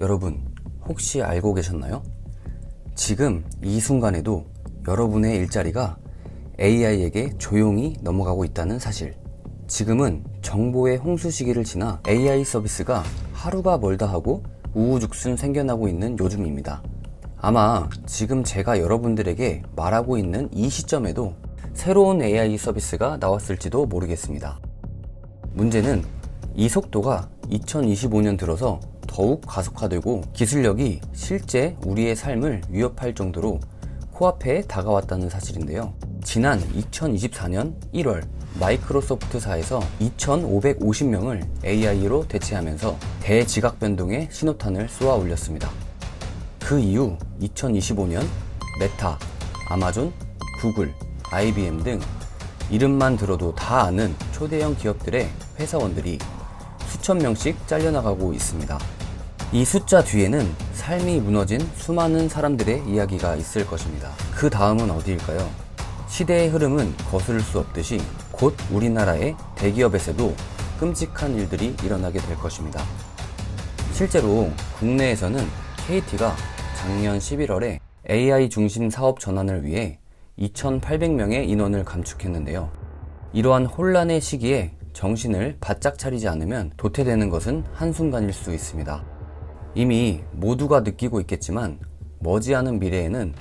여러분, 혹시 알고 계셨나요? 지금 이 순간에도 여러분의 일자리가 AI에게 조용히 넘어가고 있다는 사실. 지금은 정보의 홍수 시기를 지나 AI 서비스가 하루가 멀다 하고 우후죽순 생겨나고 있는 요즘입니다. 아마 지금 제가 여러분들에게 말하고 있는 이 시점에도 새로운 AI 서비스가 나왔을지도 모르겠습니다. 문제는 이 속도가 2025년 들어서 더욱 가속화되고 기술력이 실제 우리의 삶을 위협할 정도로 코앞에 다가왔다는 사실인데요. 지난 2024년 1월 마이크로소프트사에서 2,550명을 AI로 대체하면서 대지각 변동의 신호탄을 쏘아 올렸습니다. 그 이후 2025년 메타, 아마존, 구글, IBM 등 이름만 들어도 다 아는 초대형 기업들의 회사원들이 수천 명씩 잘려나가고 있습니다. 이 숫자 뒤에는 삶이 무너진 수많은 사람들의 이야기가 있을 것입니다. 그 다음은 어디일까요? 시대의 흐름은 거스를 수 없듯이 곧 우리나라의 대기업에서도 끔찍한 일들이 일어나게 될 것입니다. 실제로 국내에서는 KT가 작년 11월에 AI 중심 사업 전환을 위해 2,800명의 인원을 감축했는데요. 이러한 혼란의 시기에 정신을 바짝 차리지 않으면 도태되는 것은 한순간일 수 있습니다. 이미 모두가 느끼고 있겠지만 머지않은 미래에는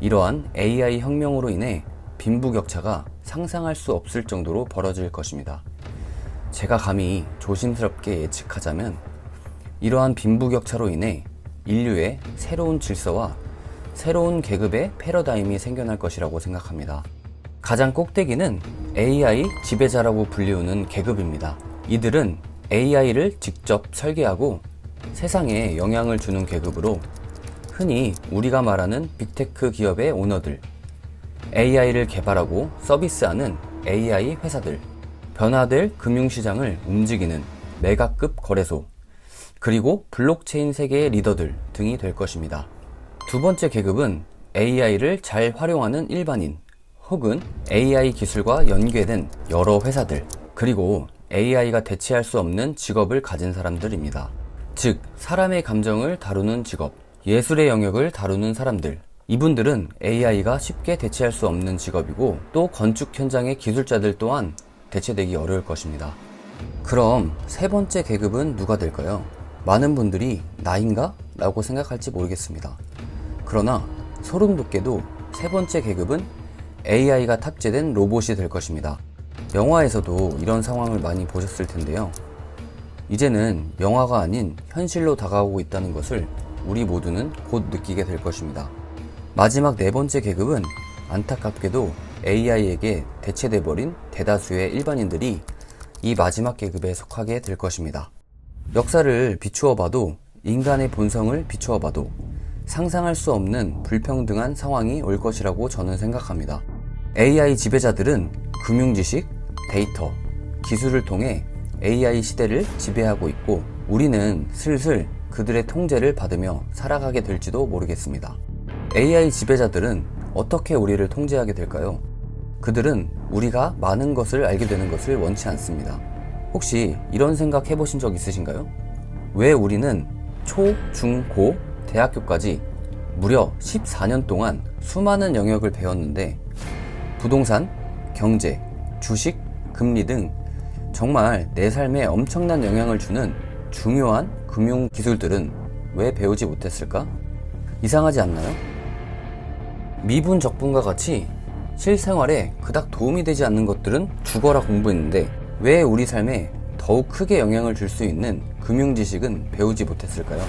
이러한 AI 혁명으로 인해 빈부격차가 상상할 수 없을 정도로 벌어질 것입니다. 제가 감히 조심스럽게 예측하자면 이러한 빈부격차로 인해 인류의 새로운 질서와 새로운 계급의 패러다임이 생겨날 것이라고 생각합니다. 가장 꼭대기는 AI 지배자라고 불리우는 계급입니다. 이들은 AI를 직접 설계하고 세상에 영향을 주는 계급으로 흔히 우리가 말하는 빅테크 기업의 오너들, AI를 개발하고 서비스하는 AI 회사들, 변화될 금융시장을 움직이는 메가급 거래소, 그리고 블록체인 세계의 리더들 등이 될 것입니다. 두 번째 계급은 AI를 잘 활용하는 일반인, 혹은 AI 기술과 연계된 여러 회사들, 그리고 AI가 대체할 수 없는 직업을 가진 사람들입니다. 즉, 사람의 감정을 다루는 직업, 예술의 영역을 다루는 사람들. 이분들은 AI가 쉽게 대체할 수 없는 직업이고, 또 건축 현장의 기술자들 또한 대체되기 어려울 것입니다. 그럼 세 번째 계급은 누가 될까요? 많은 분들이 나인가? 라고 생각할지 모르겠습니다. 그러나 소름 돋게도 세 번째 계급은 AI가 탑재된 로봇이 될 것입니다. 영화에서도 이런 상황을 많이 보셨을 텐데요. 이제는 영화가 아닌 현실로 다가오고 있다는 것을 우리 모두는 곧 느끼게 될 것입니다. 마지막 네 번째 계급은 안타깝게도 AI에게 대체돼 버린 대다수의 일반인들이 이 마지막 계급에 속하게 될 것입니다. 역사를 비추어 봐도 인간의 본성을 비추어 봐도 상상할 수 없는 불평등한 상황이 올 것이라고 저는 생각합니다. AI 지배자들은 금융 지식, 데이터, 기술을 통해 AI 시대를 지배하고 있고 우리는 슬슬 그들의 통제를 받으며 살아가게 될지도 모르겠습니다. AI 지배자들은 어떻게 우리를 통제하게 될까요? 그들은 우리가 많은 것을 알게 되는 것을 원치 않습니다. 혹시 이런 생각 해보신 적 있으신가요? 왜 우리는 초, 중, 고, 대학교까지 무려 14년 동안 수많은 영역을 배웠는데 부동산, 경제, 주식, 금리 등 정말 내 삶에 엄청난 영향을 주는 중요한 금융 기술들은 왜 배우지 못했을까? 이상하지 않나요? 미분 적분과 같이 실생활에 그닥 도움이 되지 않는 것들은 죽어라 공부했는데 왜 우리 삶에 더욱 크게 영향을 줄 수 있는 금융 지식은 배우지 못했을까요?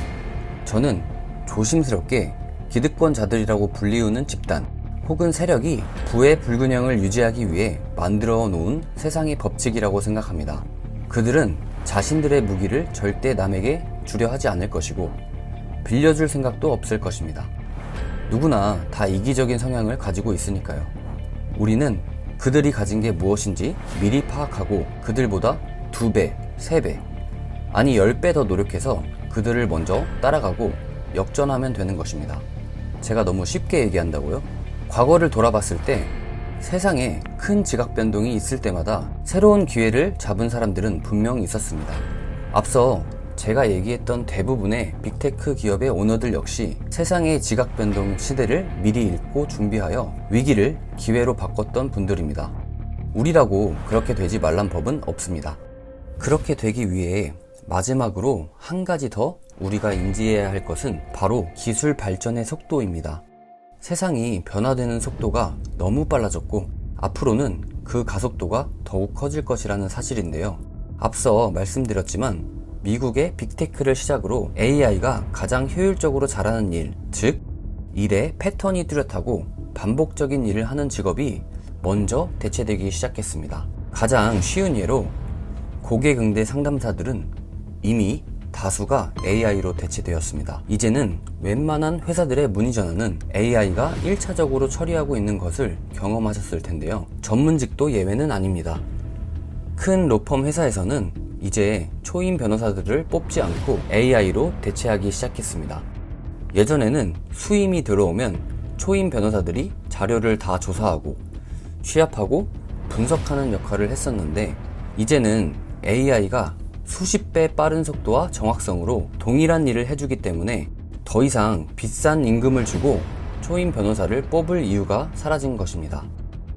저는 조심스럽게 기득권자들이라고 불리우는 집단 혹은 세력이 부의 불균형을 유지하기 위해 만들어 놓은 세상의 법칙이라고 생각합니다. 그들은 자신들의 무기를 절대 남에게 주려 하지 않을 것이고 빌려줄 생각도 없을 것입니다. 누구나 다 이기적인 성향을 가지고 있으니까요. 우리는 그들이 가진 게 무엇인지 미리 파악하고 그들보다 두 배, 세 배, 아니 열 배 더 노력해서 그들을 먼저 따라가고 역전하면 되는 것입니다. 제가 너무 쉽게 얘기한다고요? 과거를 돌아봤을 때 세상에 큰 지각 변동이 있을 때마다 새로운 기회를 잡은 사람들은 분명 있었습니다. 앞서 제가 얘기했던 대부분의 빅테크 기업의 오너들 역시 세상의 지각 변동 시대를 미리 읽고 준비하여 위기를 기회로 바꿨던 분들입니다. 우리라고 그렇게 되지 말란 법은 없습니다. 그렇게 되기 위해 마지막으로 한 가지 더 우리가 인지해야 할 것은 바로 기술 발전의 속도입니다. 세상이 변화되는 속도가 너무 빨라졌고 앞으로는 그 가속도가 더욱 커질 것이라는 사실인데요. 앞서 말씀드렸지만 미국의 빅테크를 시작으로 AI가 가장 효율적으로 잘하는 일, 즉 일의 패턴이 뚜렷하고 반복적인 일을 하는 직업이 먼저 대체되기 시작했습니다. 가장 쉬운 예로 고객응대 상담사들은 이미 다수가 AI로 대체되었습니다. 이제는 웬만한 회사들의 문의 전화는 AI가 1차적으로 처리하고 있는 것을 경험하셨을 텐데요. 전문직도 예외는 아닙니다. 큰 로펌 회사에서는 이제 초임 변호사들을 뽑지 않고 AI로 대체하기 시작했습니다. 예전에는 수임이 들어오면 초임 변호사들이 자료를 다 조사하고 취합하고 분석하는 역할을 했었는데 이제는 AI가 수십 배 빠른 속도와 정확성으로 동일한 일을 해주기 때문에 더 이상 비싼 임금을 주고 초임 변호사를 뽑을 이유가 사라진 것입니다.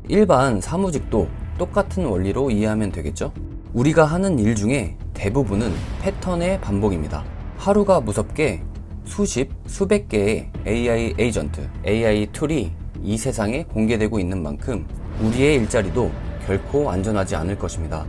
일반 사무직도 똑같은 원리로 이해하면 되겠죠? 우리가 하는 일 중에 대부분은 패턴의 반복입니다. 하루가 무섭게 수십, 수백 개의 AI 에이전트, AI 툴이 이 세상에 공개되고 있는 만큼 우리의 일자리도 결코 안전하지 않을 것입니다.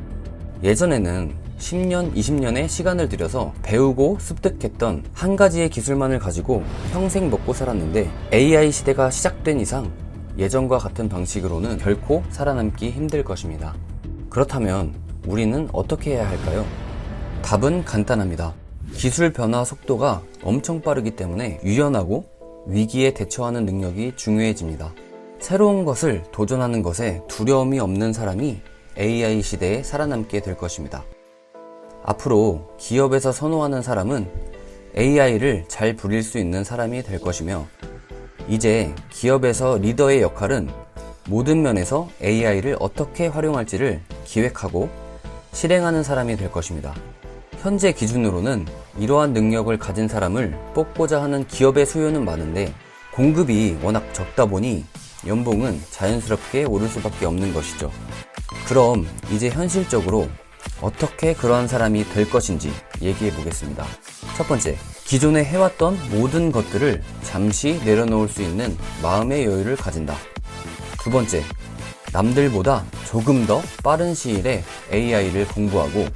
예전에는 10년, 20년의 시간을 들여서 배우고 습득했던 한 가지의 기술만을 가지고 평생 먹고 살았는데 AI 시대가 시작된 이상 예전과 같은 방식으로는 결코 살아남기 힘들 것입니다. 그렇다면 우리는 어떻게 해야 할까요? 답은 간단합니다. 기술 변화 속도가 엄청 빠르기 때문에 유연하고 위기에 대처하는 능력이 중요해집니다. 새로운 것을 도전하는 것에 두려움이 없는 사람이 AI 시대에 살아남게 될 것입니다. 앞으로 기업에서 선호하는 사람은 AI를 잘 부릴 수 있는 사람이 될 것이며 이제 기업에서 리더의 역할은 모든 면에서 AI를 어떻게 활용할지를 기획하고 실행하는 사람이 될 것입니다. 현재 기준으로는 이러한 능력을 가진 사람을 뽑고자 하는 기업의 수요는 많은데 공급이 워낙 적다 보니 연봉은 자연스럽게 오를 수밖에 없는 것이죠. 그럼 이제 현실적으로 어떻게 그러한 사람이 될 것인지 얘기해 보겠습니다. 첫 번째, 기존에 해왔던 모든 것들을 잠시 내려놓을 수 있는 마음의 여유를 가진다. 두 번째, 남들보다 조금 더 빠른 시일에 AI를 공부하고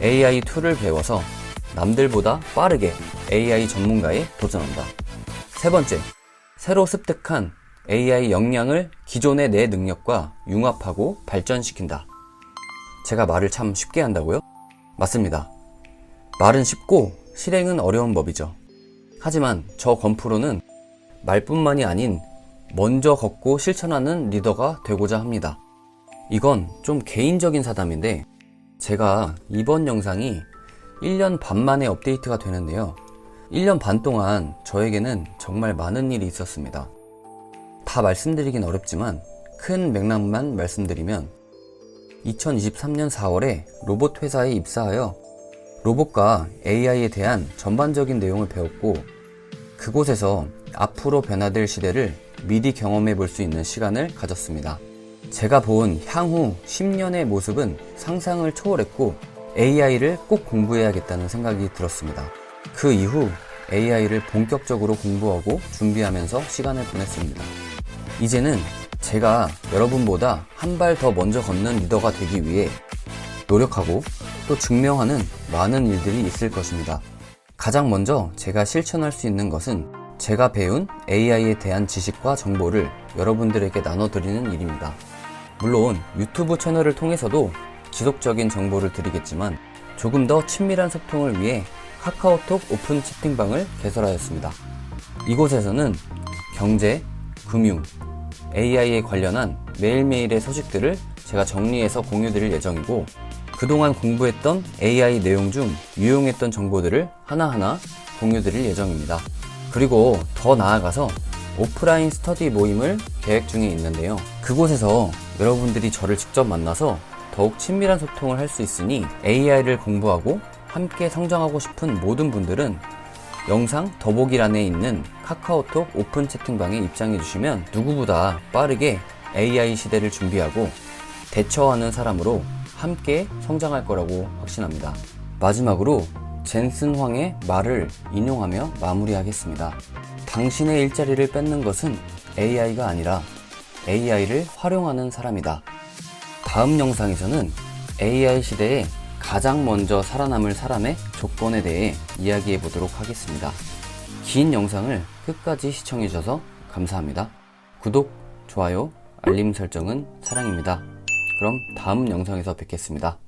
AI 툴을 배워서 남들보다 빠르게 AI 전문가에 도전한다. 세 번째, 새로 습득한 AI 역량을 기존의 내 능력과 융합하고 발전시킨다. 제가 말을 참 쉽게 한다고요? 맞습니다. 말은 쉽고 실행은 어려운 법이죠. 하지만 저 건프로는 말뿐만이 아닌 먼저 걷고 실천하는 리더가 되고자 합니다. 이건 좀 개인적인 사담인데 제가 이번 영상이 1년 반 만에 업데이트가 되는데요. 1년 반 동안 저에게는 정말 많은 일이 있었습니다. 다 말씀드리긴 어렵지만 큰 맥락만 말씀드리면 2023년 4월에 로봇 회사에 입사하여 로봇과 AI에 대한 전반적인 내용을 배웠고 그곳에서 앞으로 변화될 시대를 미리 경험해 볼 수 있는 시간을 가졌습니다. 제가 본 향후 10년의 모습은 상상을 초월했고 AI를 꼭 공부해야겠다는 생각이 들었습니다. 그 이후 AI를 본격적으로 공부하고 준비하면서 시간을 보냈습니다. 이제는 제가 여러분보다 한 발 더 먼저 걷는 리더가 되기 위해 노력하고 또 증명하는 많은 일들이 있을 것입니다. 가장 먼저 제가 실천할 수 있는 것은 제가 배운 AI에 대한 지식과 정보를 여러분들에게 나눠드리는 일입니다. 물론 유튜브 채널을 통해서도 지속적인 정보를 드리겠지만 조금 더 친밀한 소통을 위해 카카오톡 오픈 채팅방을 개설하였습니다. 이곳에서는 경제, 금융, AI에 관련한 매일매일의 소식들을 제가 정리해서 공유드릴 예정이고 그동안 공부했던 AI 내용 중 유용했던 정보들을 하나하나 공유드릴 예정입니다. 그리고 더 나아가서 오프라인 스터디 모임을 계획 중에 있는데요. 그곳에서 여러분들이 저를 직접 만나서 더욱 친밀한 소통을 할 수 있으니 AI를 공부하고 함께 성장하고 싶은 모든 분들은 영상 더보기란에 있는 카카오톡 오픈 채팅방에 입장해 주시면 누구보다 빠르게 AI 시대를 준비하고 대처하는 사람으로 함께 성장할 거라고 확신합니다. 마지막으로 젠슨 황의 말을 인용하며 마무리하겠습니다. 당신의 일자리를 뺏는 것은 AI가 아니라 AI를 활용하는 사람이다. 다음 영상에서는 AI 시대에 가장 먼저 살아남을 사람의 조건에 대해 이야기해 보도록 하겠습니다. 긴 영상을 끝까지 시청해 주셔서 감사합니다. 구독, 좋아요, 알림 설정은 사랑입니다. 그럼 다음 영상에서 뵙겠습니다.